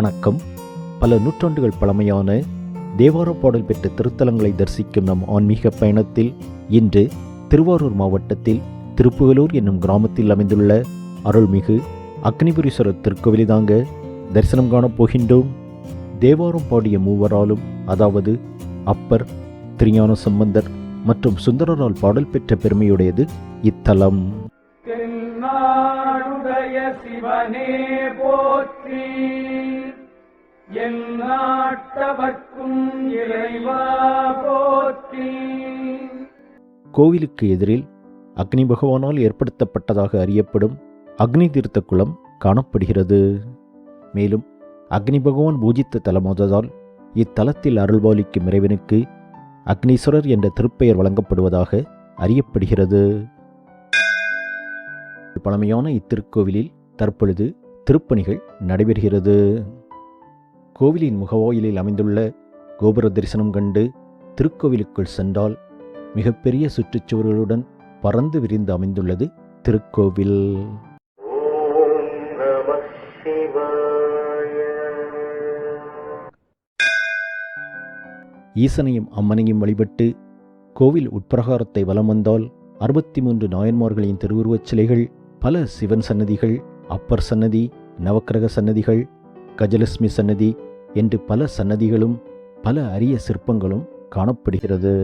வணக்கம். பல நூற்றாண்டுகள் பழமையான தேவார பாடல் பெற்ற திருத்தலங்களை தரிசிக்கும் நம் ஆன்மீக பயணத்தில் இன்று திருவாரூர் மாவட்டத்தில் திருப்புகலூர் என்னும் கிராமத்தில் அமைந்துள்ள அருள்மிகு அக்னிபுரீஸ்வரர் திருக்கோவிலை தாங்க தரிசனம் காணப் போகின்றோம். தேவாரம் பாடிய மூவராலும் அதாவது அப்பர் திருஞான சம்பந்தர் மற்றும் சுந்தரரால் பாடல் பெற்ற பெருமையுடையது இத்தலம். சிவனே போற்றி. என் நாட்டவர்க்கும் இறைவா போற்றி. கோவிலுக்கு எதிரில் அக்னி பகவானால் ஏற்படுத்தப்பட்டதாக அறியப்படும் அக்னி தீர்த்த குளம் காணப்படுகிறது. மேலும் அக்னி பகவான் பூஜித்த தலமாததால் இத்தலத்தில் அருள்பாலிக்கும் இறைவனுக்கு அக்னீஸ்வரர் என்ற திருப்பெயர் வழங்கப்படுவதாக அறியப்படுகிறது. பழமையான இத்திருக்கோவிலில் தற்பொழுது திருப்பணிகள் நடைபெறுகிறது. கோவிலின் முகவாயிலில் அமைந்துள்ள கோபுர தரிசனம் கண்டு திருக்கோவிலுக்குள் சென்றால் மிகப்பெரிய சுற்றுச்சுவர்களுடன் பறந்து விரிந்து அமைந்துள்ளது திருக்கோவில். ஈசனையும் அம்மனையும் வழிபட்டு கோவில் உட்பிரகாரத்தை வலம் வந்தால் அறுபத்தி மூன்று நாயன்மார்களின் திருவுருவச் சிலைகள் பல சிவன் சன்னதிகள் அப்பர் சன்னதி நவக்கிரக சன்னதிகள் கஜலட்சுமி சன்னதி என்று பல சன்னதிகளும் பல அரிய சிற்பங்களும் காணப்படுகிறது.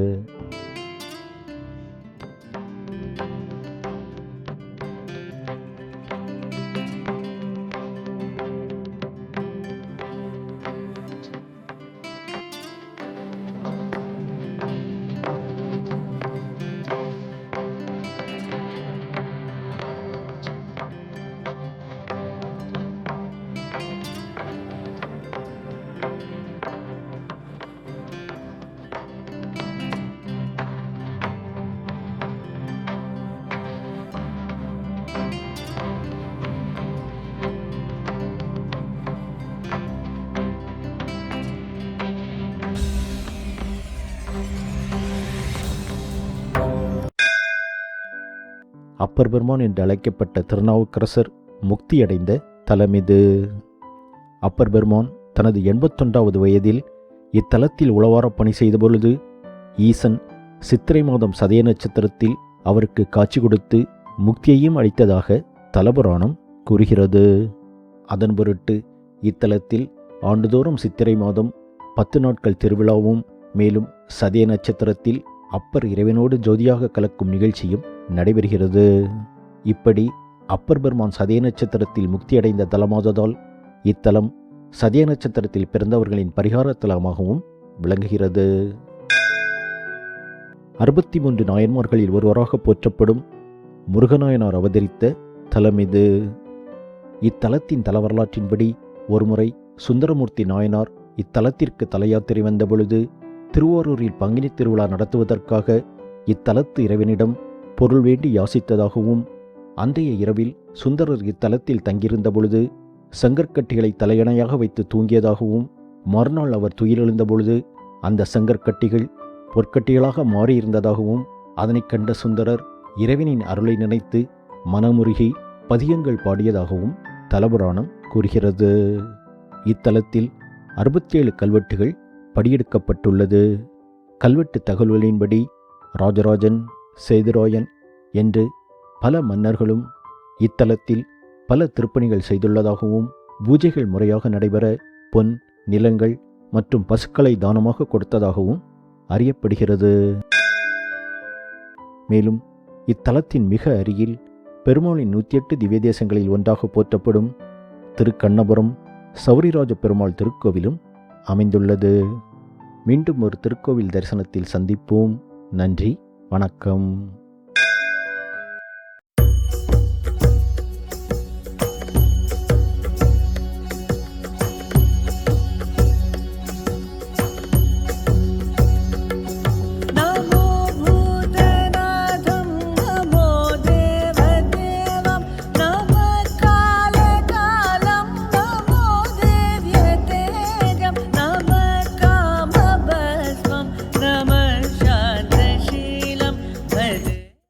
அப்பர் பெருமான் என்று அழைக்கப்பட்ட திருநாவுக்கரசர் முக்தியடைந்த தலம் இது. அப்பர் பெருமான் தனது எண்பத்தொன்றாவது வயதில் இத்தலத்தில் உளவாரப் பணி செய்த பொழுது ஈசன் சித்திரை மாதம் சதய நட்சத்திரத்தில் அவருக்கு காட்சி கொடுத்து முக்தியையும் அளித்ததாக தலபுராணம் கூறுகிறது. அதன் பொருட்டு இத்தலத்தில் ஆண்டுதோறும் சித்திரை மாதம் பத்து நாட்கள் திருவிழாவும் மேலும் சதய நட்சத்திரத்தில் அப்பர் இறைவனோடு ஜோதியாக கலக்கும் நிகழ்ச்சியும் நடைபெறுகிறது. இப்படி அப்பர் பெருமான் சதய நட்சத்திரத்தில் முக்தியடைந்த தலமாததால் இத்தலம் சதய நட்சத்திரத்தில் பிறந்தவர்களின் பரிகார தலமாகவும் விளங்குகிறது. அறுபத்தி மூன்று நாயன்மார்களில் ஒருவராக போற்றப்படும் முருகநாயனார் அவதரித்த தலம் இது. இத்தலத்தின் தல வரலாற்றின்படி ஒருமுறை சுந்தரமூர்த்தி நாயனார் இத்தலத்திற்கு தலையாத்திரை வந்தபொழுது திருவாரூரில் பங்கினி திருவிழா நடத்துவதற்காக இத்தலத்து இறைவனிடம் பொருள் வேண்டி யாசித்ததாகவும் அன்றைய இரவில் சுந்தரர் இத்தலத்தில் தங்கியிருந்த பொழுது சங்கற்கட்டிகளை தலையணையாக வைத்து தூங்கியதாகவும் மறுநாள் அவர் துயிலெழுந்த பொழுது அந்த சங்கற்கட்டிகள் பொற்கட்டிகளாக மாறியிருந்ததாகவும் அதனைக் கண்ட சுந்தரர் இறைவனின் அருளை நினைத்து மனமுருகி பதியங்கள் பாடியதாகவும் தலபுராணம் கூறுகிறது. இத்தலத்தில் அறுபத்தேழு கல்வெட்டுகள் படியெடுக்கப்பட்டுள்ளது. கல்வெட்டு தகவல்களின்படி ராஜராஜன் சேதுராயன் என்று பல மன்னர்களும் இத்தலத்தில் பல திருப்பணிகள் செய்துள்ளதாகவும் பூஜைகள் முறையாக நடைபெற பொன் நிலங்கள் மற்றும் பசுக்களை தானமாக கொடுத்ததாகவும் அறியப்படுகிறது. மேலும் இத்தலத்தின் மிக அருகில் பெருமாளின் நூற்றி எட்டு திவ்ய தேசங்களில் ஒன்றாக போற்றப்படும் திருக்கண்ணபுரம் சௌரிராஜ பெருமாள் திருக்கோவிலும் அமைந்துள்ளது. மீண்டும் ஒரு திருக்கோவில் தரிசனத்தில் சந்திப்போம். நன்றி. வணக்கம்.